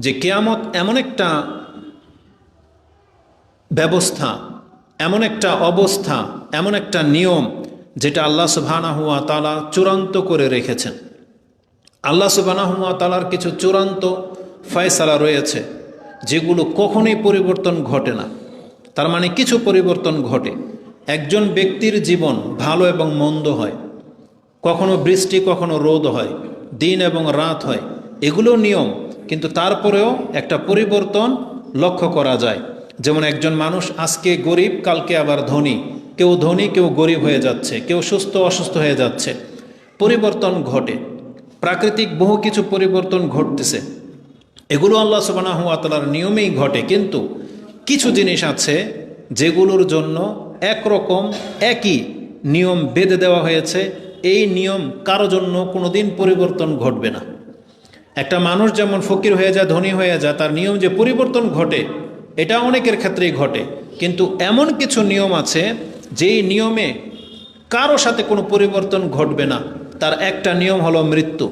যে কেয়ামত এমন একটা ব্যবস্থা, এমন একটা অবস্থা, এমন একটা নিয়ম যেটা আল্লাহ সুবহানাহুয়া তালা চূড়ান্ত করে রেখেছেন। আল্লাহ সুবহানাহুয়া তালার কিছু চূড়ান্ত ফয়সালা রয়েছে যেগুলো কখনোই পরিবর্তন ঘটে না। তার মানে কিছু পরিবর্তন ঘটে। একজন ব্যক্তির জীবন ভালো এবং মন্দ হয়, কখনো বৃষ্টি, কখনো রোদ হয়, দিন এবং রাত হয়, এগুলো নিয়ম কিন্তু তারপরেও একটা পরিবর্তন লক্ষ্য করা যায়। যেমন একজন মানুষ আজকে গরিব, কালকে আবার ধনী। কেউ ধনী, কেউ গরিব হয়ে যাচ্ছে, কেউ সুস্থ, অসুস্থ হয়ে যাচ্ছে। পরিবর্তন ঘটে। প্রাকৃতিক বহু কিছু পরিবর্তন ঘটতেছে। এগুলো আল্লাহ সুবানাহু আতালার নিয়মেই ঘটে। কিন্তু কিছু জিনিস আছে যেগুলোর জন্য একরকম একই নিয়ম বেঁধে দেওয়া হয়েছে। এই নিয়ম কারও জন্য কোনোদিন পরিবর্তন ঘটবে না। একটা মানুষ যেমন ফকির হয়ে যায়, ধনী হয়ে যায়, তার নিয়ম যে পরিবর্তন ঘটে, এটা অনেকের ক্ষেত্রেই ঘটে। কিন্তু এমন কিছু নিয়ম আছে, যেই নিয়মে কারও সাথে কোনো পরিবর্তন ঘটবে না। তার একটা নিয়ম হলো মৃত্যু।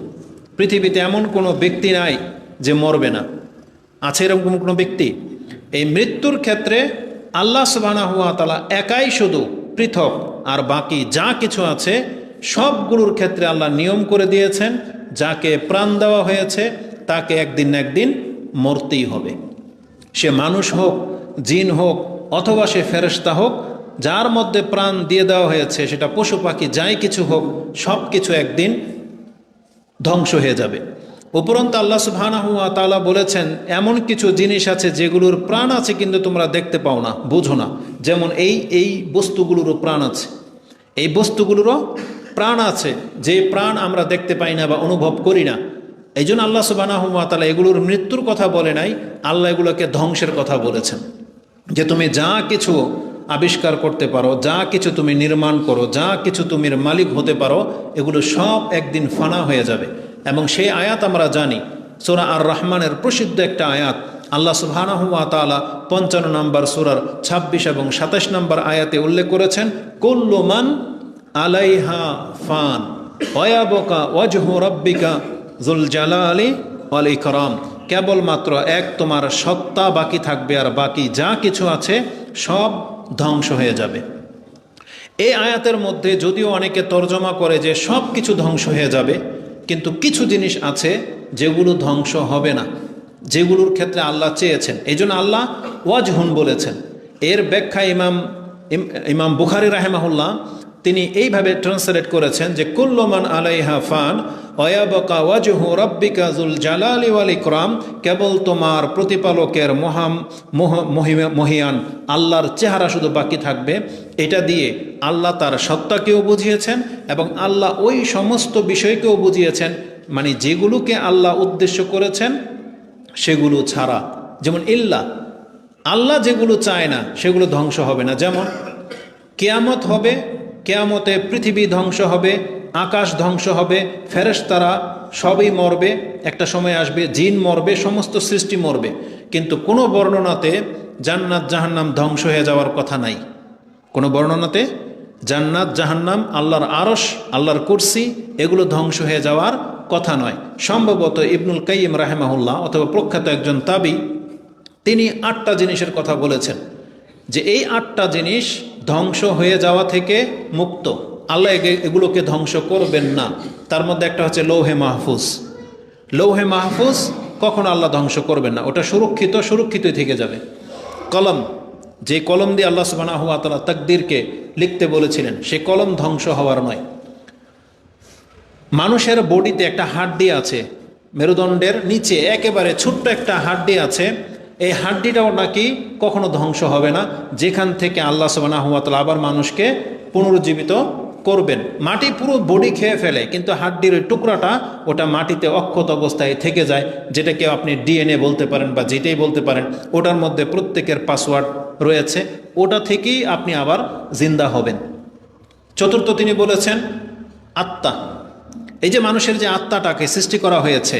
পৃথিবীতে এমন কোনো ব্যক্তি নাই যে মরবে না। আছে এরকম কোনো ব্যক্তি? এই মৃত্যুর ক্ষেত্রে আল্লাহ সুবাহ তালা একাই শুধু পৃথক, আর বাকি যা কিছু আছে, সবগুলোর ক্ষেত্রে আল্লাহ নিয়ম করে দিয়েছেন। যাকে প্রাণ দেওয়া হয়েছে, তাকে একদিন একদিন মরতেই হবে। সে মানুষ হোক, জিন হোক, অথবা সে ফেরস্তা হোক, যার মধ্যে প্রাণ দিয়ে দেওয়া হয়েছে, সেটা পশু পাখি যাই কিছু হোক, সব কিছু একদিন ধ্বংস হয়ে যাবে। উপরন্ত আল্লাহ সুবহানাহুয়া তালা বলেছেন, এমন কিছু জিনিস আছে যেগুলোর প্রাণ আছে কিন্তু তোমরা দেখতে পাও না, বুঝো না। যেমন এই এই বস্তুগুলোরও প্রাণ আছে। এই বস্তুগুলোরও প্রাণ আছে, যে প্রাণ আমরা দেখতে পাই না বা অনুভব করি না। এই জন্য আল্লাহ সুবহানাহুয়া তাআলা এগুলোর মৃত্যুর কথা বলে নাই, আল্লাহ এগুলোকে ধ্বংসের কথা বলেছেন। যে তুমি যা কিছু আবিষ্কার করতে পারো, যা কিছু তুমি নির্মাণ করো, যা কিছু তুমি মালিক হতে পারো, এগুলো সব একদিন ফানা হয়ে যাবে। এবং সেই আয়াত আমরা জানি, সোরা আর রহমানের প্রসিদ্ধ একটা আয়াত, আল্লাহ ওয়া পঞ্চান্ন নম্বর সুরার ২৬ এবং সাতাশ নম্বর আয়াতে উল্লেখ করেছেন, কুল্লু মান আলাইহা ফান। ওয়াবকা ওয়াজহু রব্বিকা জুল জালালি ওয়াল ইকরাম। কেবলমাত্র এক তোমার সত্তা বাকি থাকবে আর বাকি যা কিছু আছে সব ধ্বংস হয়ে যাবে। এই আয়াতের মধ্যে যদিও অনেকে তর্জমা করে যে সব কিছু ধ্বংস হয়ে যাবে, কিন্তু কিছু জিনিস আছে যেগুলো ধ্বংস হবে না, যেগুলোর ক্ষেত্রে আল্লাহ চেয়েছেন। এই জন্য আল্লাহ ওয়াজহুন বলেছেন। এর ব্যাখ্যা ইমাম ইমাম বুখারি রাহেমাহুল্লাহ তিনি এইভাবে ট্রান্সলেট করেছেন যে কুল্লমান আলাইহা ফান, অয়াবকা ওয়াজহু রব্বিকা জুল জালালি ওয়াল ইকরাম, কেবল তোমার প্রতিপালকের মহাম, মহ- মহিমা- মহিয়ান আল্লাহর চেহারা শুধু বাকি থাকবে। এটা দিয়ে আল্লাহ তার সত্তাকেও বুঝিয়েছেন এবং আল্লাহ ওই সমস্ত বিষয়কেও বুঝিয়েছেন। মানে যেগুলোকে আল্লাহ উদ্দেশ্য করেছেন, সেগুলো ছাড়া। যেমন ইল্লা, আল্লাহ যেগুলো চায় না, সেগুলো ধ্বংস হবে না। যেমন, কেয়ামত হবে কেয়ামতে পৃথিবী ধ্বংস হবে, আকাশ ধ্বংস হবে, ফেরেশতারা সবই মরবে, একটা সময় আসবে, জিন মরবে, সমস্ত সৃষ্টি মরবে। কিন্তু কোনো বর্ণনাতে জান্নাত, জাহান্নাম ধ্বংস হয়ে যাওয়ার কথা নাই। কোনো বর্ণনাতে জান্নাত, জাহান্নাম, আল্লাহর আরস আল্লাহর কুরসি, এগুলো ধ্বংস হয়ে যাওয়ার কথা নয়। সম্ভবত ইবনুল কাইম রাহেমাহুল্লাহ অথবা প্রখ্যাত একজন তাবি, তিনি আটটা জিনিসের কথা বলেছেন। যে এই আটটা জিনিস ধ্বংস হয়ে যাওয়া থেকে মুক্ত। আল্লাহ এগে- এগুলোকে ধ্বংস করবেন না। তার মধ্যে একটা হচ্ছে লৌহে মাহফুজ। লৌহে মাহফুজ কখন আল্লাহ ধ্বংস করবেন না। ওটা সুরক্ষিত, সুরক্ষিতই থেকে যাবে। কলম। যে কলম দিয়ে আল্লাহ সুবহানাহু ওয়া তাআলা তাকদীরকে লিখতে বলেছিলেন, সে কলম ধ্বংস হওয়ার নয়। মানুষের বডিতে একটা হাড্ডি আছে। মেরুদণ্ডের নিচে একেবারে ছোট্ট একটা হাড্ডি আছে। এই হাড্ডিটাও নাকি কখনো ধ্বংস হবে না। যেখান থেকে আল্লাহ তাআলা আবার মানুষকে পুনরুজ্জীবিত করবেন। মাটি পুরো বডি খেয়ে ফেলে, কিন্তু হাড্ডির ওই টুকরাটা ওটা মাটিতে অক্ষত অবস্থায় থেকে যায়, যেটাকে আপনি ডিএনএ বলতে পারেন বা যেটাই বলতে পারেন, ওটার মধ্যে প্রত্যেকের পাসওয়ার্ড রয়েছে। ওটা থেকেই আপনি আবার জিন্দা হবেন। চতুর্থ তিনি বলেছেন, আত্মা। এই যে মানুষের যে আত্মাটাকে সৃষ্টি করা হয়েছে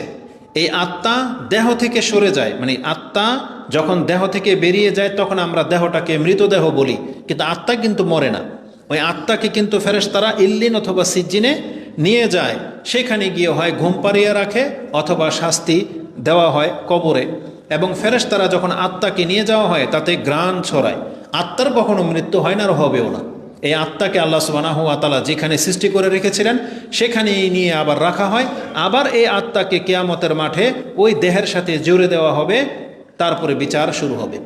এই আত্মা দেহ থেকে সরে যায়। মানে আত্মা যখন দেহ থেকে বেরিয়ে যায়, তখন আমরা দেহটাকে মৃতদেহ বলি। কিন্তু আত্মা কিন্তু মরে না। ওই আত্মাকে কিন্তু ফেরেশতারা ইল্লিন অথবা সিজ্জিনে নিয়ে যায়। সেখানে গিয়ে হয় ঘুম পাড়িয়ে রাখে অথবা শাস্তি দেওয়া হয় কবরে। এবং ফেরেশতারা যখন আত্মাকে নিয়ে যাওয়া হয়, তাতে গ্রাণ ছড়ায়। আত্মার কখনো মৃত্যু হয় না আর হবেও না। এই আত্মাকে আল্লাহ সুবানাহু আতালা যেখানে সৃষ্টি করে রেখেছিলেন, সেখানেই নিয়ে আবার রাখা হয়। আবার এই আত্মাকে কেয়ামতের মাঠে ওই দেহের সাথে জুড়ে দেওয়া হবে, তারপরে বিচার শুরু হবে।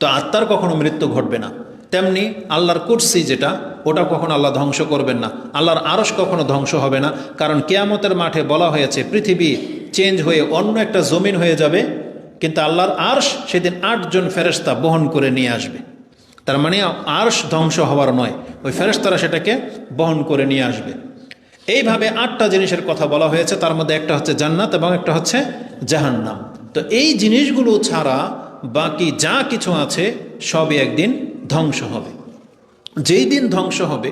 তো আত্মার কখনো মৃত্যু ঘটবে না। তেমনি আল্লাহর কুর্সি যেটা, ওটা কখনো আল্লাহ ধ্বংস করবেন না। আল্লাহর আরস কখনো ধ্বংস হবে না। কারণ কেয়ামতের মাঠে বলা হয়েছে, পৃথিবী চেঞ্জ হয়ে অন্য একটা জমিন হয়ে যাবে, কিন্তু আল্লাহর আরশ সেদিন আটজন ফেরেস্তা বহন করে নিয়ে আসবে। তার মানে আরশ ধ্বংস হওয়ার নয়। ওই ফেরেস্তারা সেটাকে বহন করে নিয়ে আসবে। এইভাবে আটটা জিনিসের কথা বলা হয়েছে। তার মধ্যে একটা হচ্ছে জান্নাত এবং একটা হচ্ছে জাহান্নাম। তো এই জিনিসগুলো ছাড়া বাকি যা কিছু আছে, সবই একদিন ধ্বংস হবে। যেই দিন ধ্বংস হবে,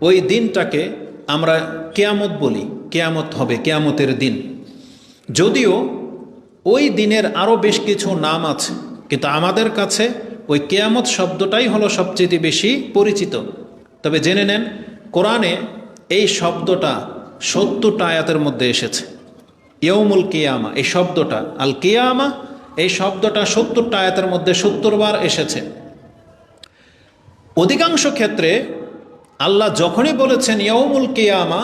ওই দিনটাকে আমরা কেয়ামত বলি। কেয়ামত হবে, কেয়ামতের দিন। যদিও ওই দিনের আরও বেশ কিছু নাম আছে, কিন্তু আমাদের কাছে ওই কেয়ামত শব্দটাই হলো সবচেয়ে বেশি পরিচিত। তবে জেনে নেন, কোরআনে এই শব্দটা সত্তরটা আয়াতের মধ্যে এসেছে। ইয়ৌমুল কেয়ামা, এই শব্দটা। আল কেয়ামা, এই শব্দটা সত্তরটা আয়াতের মধ্যে সত্তর বার এসেছে। অধিকাংশ ক্ষেত্রে আল্লাহ যখনই বলেছেন ইয়ৌমুল কেয়ামা,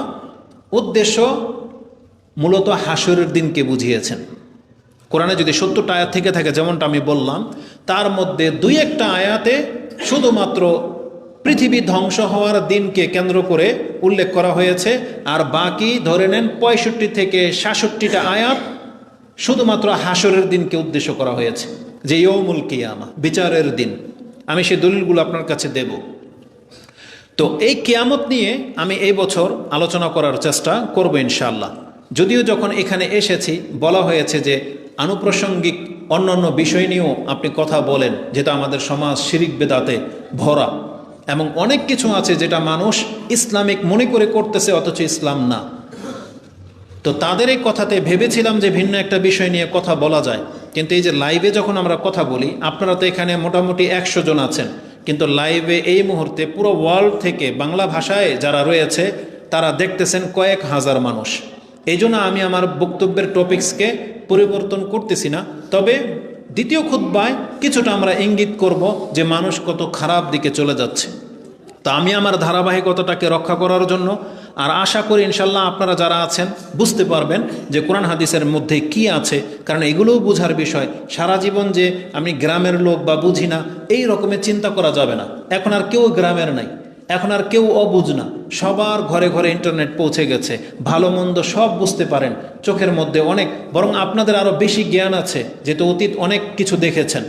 উদ্দেশ্য মূলত হাসরের দিনকে বুঝিয়েছেন। কোরআনে যদি সত্তরটা আয়াত থেকে থাকে, যেমনটা আমি বললাম তার মধ্যে দুই একটা আয়াতে শুধুমাত্র পৃথিবী ধ্বংস হওয়ার দিনকে কেন্দ্র করে উল্লেখ করা হয়েছে, আর বাকি ধরে নেন পঁয়ষট্টি থেকে সাতষট্টিটা আয়াত শুধুমাত্র হাসরের দিনকে উদ্দেশ্য করা হয়েছে, যে ইয়মুল কিয়ামা, বিচারের দিন। আমি সেই দলিলগুলো আপনার কাছে দেব। তো এই কেয়ামত নিয়ে আমি এই বছর আলোচনা করার চেষ্টা করব ইনশাআল্লাহ। যদিও যখন এখানে এসেছি, বলা হয়েছে যে আনুপ্রাসঙ্গিক অন্যান্য বিষয় নিয়েও আপনি কথা বলেন, যেটা আমাদের সমাজ শিরিক বেদাতে ভরা। এবং অনেক কিছু আছে যেটা মানুষ ইসলামিক মনে করে করতেছে, অথচ ইসলাম না। তো তাদের এই কথাতে ভেবেছিলাম যে ভিন্ন একটা বিষয় নিয়ে কথা বলা যায়। কিন্তু এই যে লাইভে যখন আমরা কথা বলি, আপনারা তো এখানে মোটামুটি একশো জন আছেন। কিন্তু লাইভে এই মুহূর্তে পুরো ওয়ার্ল্ড থেকে বাংলা ভাষায় যারা রয়েছে, তারা দেখতেছেন কয়েক হাজার মানুষ। এই আমি আমার বক্তব্যের টপিক্সকে পরিবর্তন করতেছি না। তবে দ্বিতীয় খুদ্বায় কিছুটা আমরা ইঙ্গিত করব যে মানুষ কত খারাপ দিকে চলে যাচ্ছে। তা আমি আমার ধারাবাহিকতাটাকে রক্ষা করার জন্য, আর আশা করি ইনশাল্লাহ আপনারা যারা আছেন, বুঝতে পারবেন যে কোরআন হাদিসের মধ্যে কি আছে, কারণ এগুলোও বোঝার বিষয়। সারা জীবন যে আমি গ্রামের লোক বা বুঝি না, এই রকমের চিন্তা করা যাবে না। এখন আর কেউ গ্রামের নাই। এখন আর কেউ অবুঝ না। সবার ঘরে ঘরে ইন্টারনেট পৌঁছে গেছে। ভালো মন্দ সব বুঝতে পারেন। চোখের মধ্যে অনেক, বরং আপনাদের আরও বেশি জ্ঞান আছে যেহেতু অতীত অনেক কিছু দেখেছেন।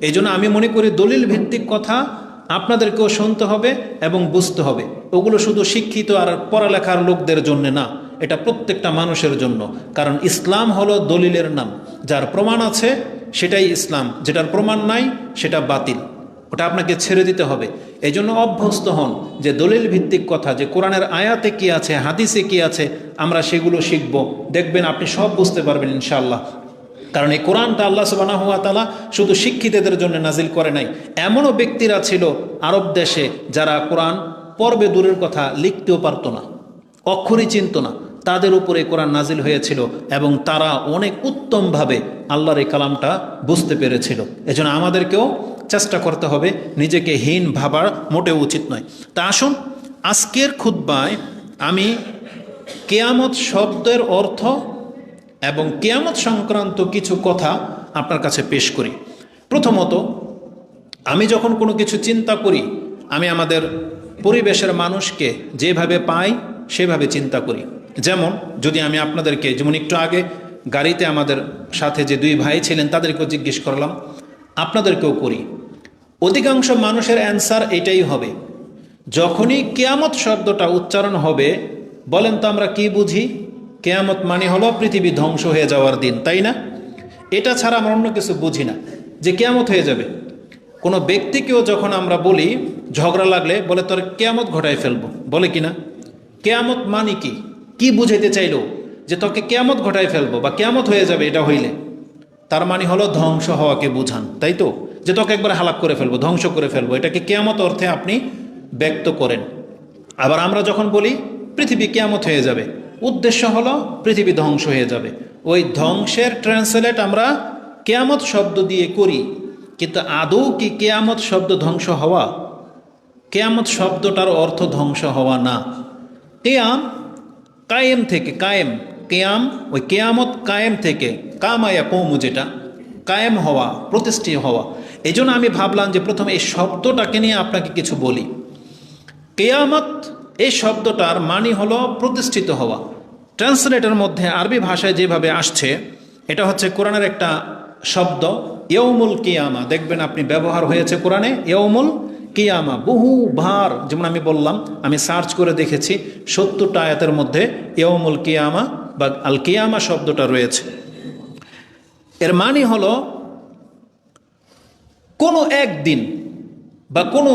এই আমি মনে করি দলিল ভিত্তিক কথা আপনাদেরকেও শুনতে হবে এবং বুঝতে হবে। ওগুলো শুধু শিক্ষিত আর পড়ালেখার লোকদের জন্য না, এটা প্রত্যেকটা মানুষের জন্য। কারণ ইসলাম হলো দলিলের নাম। যার প্রমাণ আছে, সেটাই ইসলাম। যেটার প্রমাণ নাই, সেটা বাতিল। ওটা আপনাকে ছেড়ে দিতে হবে। এই জন্য অভ্যস্ত হন যে দলিল ভিত্তিক কথা, যে কোরআনের আয়াতে কি আছে, হাদিসে কি আছে, আমরা সেগুলো শিখব। দেখবেন আপনি সব বুঝতে পারবেন ইনশাল্লাহ কারণ এই কোরআনটা আল্লাহ সুবানা হুয়া তালা শুধু শিক্ষিতদের জন্য নাজিল করে নাই। এমনও ব্যক্তিরা ছিল আরব দেশে যারা কোরআন পর্বে দূরের কথা লিখতেও পারতো না, অক্ষরই চিনত না। তাদের উপরে কোরআন নাজিল হয়েছিল এবং তারা অনেক উত্তমভাবে আল্লাহর এই কালামটা বুঝতে পেরেছিল। এজন্য আমাদেরকেও চেষ্টা করতে হবে নিজেকে হীন ভাবার মোটেও উচিত নয়। তা আসুন, আজকের খুদ্বায় আমি কেয়ামত শব্দের অর্থ এবং কেয়ামত সংক্রান্ত কিছু কথা আপনার কাছে পেশ করি। প্রথমত, আমি যখন কোনো কিছু চিন্তা করি, আমি আমাদের পরিবেশের মানুষকে যেভাবে পাই, সেভাবে চিন্তা করি। যেমন, যদি আমি আপনাদেরকে, যেমন একটু আগে গাড়িতে আমাদের সাথে যে দুই ভাই ছিলেন, তাদেরকেও জিজ্ঞেস করলাম, আপনাদেরকেও করি। অধিকাংশ মানুষের অ্যান্সার এটাই হবে। যখনই কেয়ামত শব্দটা উচ্চারণ হবে, বলেন তো আমরা কি বুঝি? কেয়ামত মানে হলো পৃথিবী ধ্বংস হয়ে যাওয়ার দিন, তাই না? এটা ছাড়া আমরা অন্য কিছু বুঝি না, যে কেয়ামত হয়ে যাবে। কোনো ব্যক্তিকেও যখন আমরা বলি, ঝগড়া লাগলে বলে, তোর কেয়ামত ঘটায় ফেলব। বলে কি না কেয়ামত মানে কি? কি বুঝাইতে চাইলো? যে তোকে কেয়ামত ঘটায় ফেলব বা কেয়ামত হয়ে যাবে এটা হইলে। তার মানে হলো ধ্বংস হওয়াকে বুঝান, তাই তো? যে তোকে একবার হালাক করে ফেলব, ধ্বংস করে ফেলব, এটাকে কেয়ামত অর্থে আপনি ব্যক্ত করেন। আবার আমরা যখন বলি, পৃথিবী কেয়ামত হয়ে যাবে, উদ্দেশ্য হলো পৃথিবী ধ্বংস হয়ে যাবে। ওই ধ্বংসের ট্রান্সলেট আমরা কেয়ামত শব্দ দিয়ে করি, কিন্তু আদৌ কি কেয়ামত শব্দ ধ্বংস হওয়া? কেয়ামত শব্দটার অর্থ ধ্বংস হওয়া না। কেয়াম কায়েম থেকে, কায়েম, কেয়াম, ওই কেয়ামত কায়েম থেকে কামায়া কৌমু যেটা, কায়েম হওয়া, প্রতিষ্ঠিত হওয়া। এই আমি ভাবলাম যে প্রথমে এই শব্দটাকে নিয়ে আপনাকে কিছু বলি। কেয়ামত, এই শব্দটার মানে হলো প্রতিষ্ঠিত হওয়া। ট্রান্সলেটের মধ্যে আরবি ভাষায় যেভাবে আসছে, এটা হচ্ছে কোরআনের একটা শব্দ ইয়ৌমুল কিয়ামা। দেখবেন আপনি ব্যবহার হয়েছে কোরআনে ইয়ৌমুল কিয়ামা। বহু ভার, যেমন আমি বললাম, আমি সার্চ করে দেখেছি, সত্তরটা আয়াতের মধ্যে ইয়ৌমুল কিয়ামা বা আল কিয়ামা শব্দটা রয়েছে। এর মানে হলো কোনো একদিন বা কোনো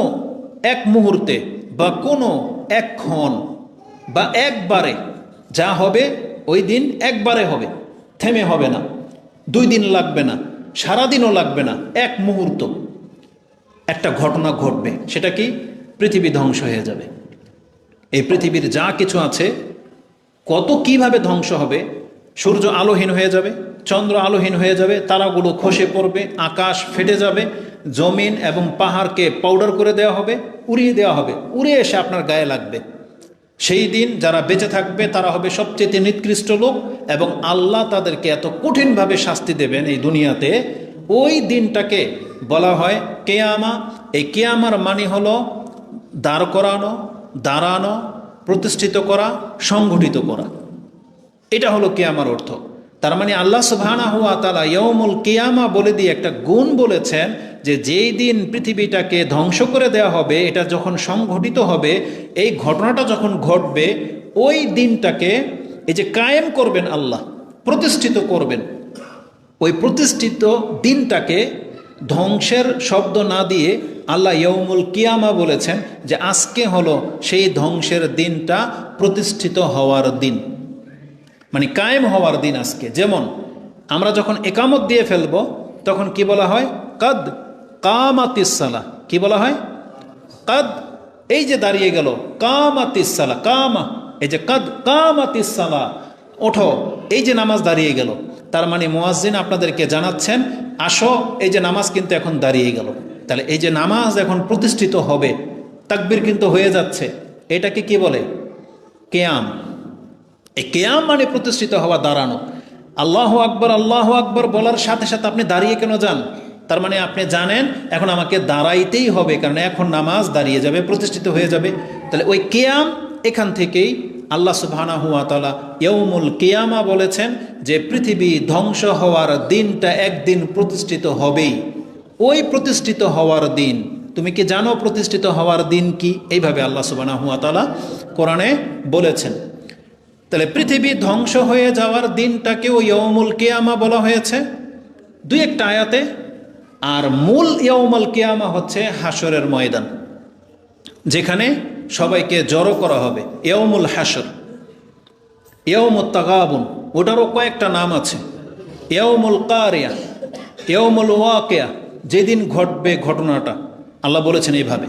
এক মুহূর্তে বা কোনো একক্ষণ বা একবারে যা হবে, ওই দিন একবারে হবে, থেমে হবে না, দুই দিন লাগবে না, সারাদিনও লাগবে না, এক মুহূর্ত। একটা ঘটনা ঘটবে, সেটা কি? পৃথিবী ধ্বংস হয়ে যাবে। এই পৃথিবীর যা কিছু আছে, কত কীভাবে ধ্বংস হবে? সূর্য আলোহীন হয়ে যাবে, চন্দ্র আলোহীন হয়ে যাবে, তারাগুলো খসে পড়বে, আকাশ ফেটে যাবে জমিন এবং পাহাড়কে পাউডার করে দেওয়া হবে, উড়িয়ে দেওয়া হবে, উড়ে এসে আপনার গায়ে লাগবে। সেই দিন যারা বেঁচে থাকবে, তারা হবে সবচেয়ে নিকৃষ্ট লোক এবং আল্লাহ তাদেরকে এত কঠিনভাবে শাস্তি দেবেন এই দুনিয়াতে। ওই দিনটাকে বলা হয় কেয়ামা। এই কেয়ামার মানে হলো দাঁড় করানো, দাঁড়ানো, প্রতিষ্ঠিত করা, সংগঠিত করা। এটা হলো কেয়ামার অর্থ। তার মানে আল্লাহ সুবহানা হুয়া তালা ইয়মুল কেয়ামা বলে দিয়ে একটা গুণ বলেছেন যে যেই দিন পৃথিবীটাকে ধ্বংস করে দেওয়া হবে, এটা যখন সংঘটিত হবে, এই ঘটনাটা যখন ঘটবে, ওই দিনটাকে এই যে কায়েম করবেন আল্লাহ, প্রতিষ্ঠিত করবেন, ওই প্রতিষ্ঠিত দিনটাকে ধ্বংসের শব্দ না দিয়ে আল্লাহ ইয়মুল কিয়ামা বলেছেন যে আজকে হলো সেই ধ্বংসের দিনটা প্রতিষ্ঠিত হওয়ার দিন। মানে কায়েম হওয়ার দিন আজকে। যেমন, আমরা যখন একামত দিয়ে ফেলব, তখন কি বলা হয়? কাদ কামাতিসালা কি বলা হয়? কাদ, এই যে দাঁড়িয়ে গেল কামাতিসালা কামা। এই যে কাদ কামাতিসালা ওঠো, এই যে নামাজ দাঁড়িয়ে গেল। তার মানে মোয়াজ্জিন আপনাদেরকে জানাচ্ছেন, আসো, এই যে নামাজ কিন্তু এখন দাঁড়িয়ে গেল। তাহলে এই যে নামাজ এখন প্রতিষ্ঠিত হবে, তাকবির কিন্তু হয়ে যাচ্ছে। এটাকে কি বলে? কেয়াম। এই কেয়াম মানে প্রতিষ্ঠিত হওয়া দাঁড়ানো। আল্লাহ আকবর আল্লাহ আকবর বলার সাথে সাথে আপনি দাঁড়িয়ে কেন যান? তার মানে আপনি জানেন, এখন আমাকে দাঁড়াইতেই হবে, কারণ এখন নামাজ দাঁড়িয়ে যাবে, প্রতিষ্ঠিত হয়ে যাবে। তাহলে ওই কেয়াম এখান থেকেই আল্লাহ সুবহানা হুয়া তালা ইয়ৌমুল কেয়ামা বলেছেন যে পৃথিবী ধ্বংস হওয়ার দিনটা একদিন প্রতিষ্ঠিত হবেই। ওই প্রতিষ্ঠিত হওয়ার দিন, তুমি কি জানো প্রতিষ্ঠিত হওয়ার দিন কি? এইভাবে আল্লাহ সুবহানা হুয়া তালা কোরআনে বলেছেন। তাহলে পৃথিবী ধ্বংস হয়ে যাওয়ার দিনটাকেও ইয়মুল কেয়ামা বলা হয়েছে। দুই একটা আয়াতে, আর মূল ইয়মুল কেয়ামা হচ্ছে হাসরের ময়দান, যেখানে সবাইকে জড়ো করা হবে ইয়মুল হাসর ইয়মুল তাগাবুন, ওটারও কয়েকটা নাম আছে। ইয়মুল কারিয়া ইয়মুল ওয়াকেয়া, যেদিন ঘটবে ঘটনাটা। আল্লাহ বলেছেন এইভাবে।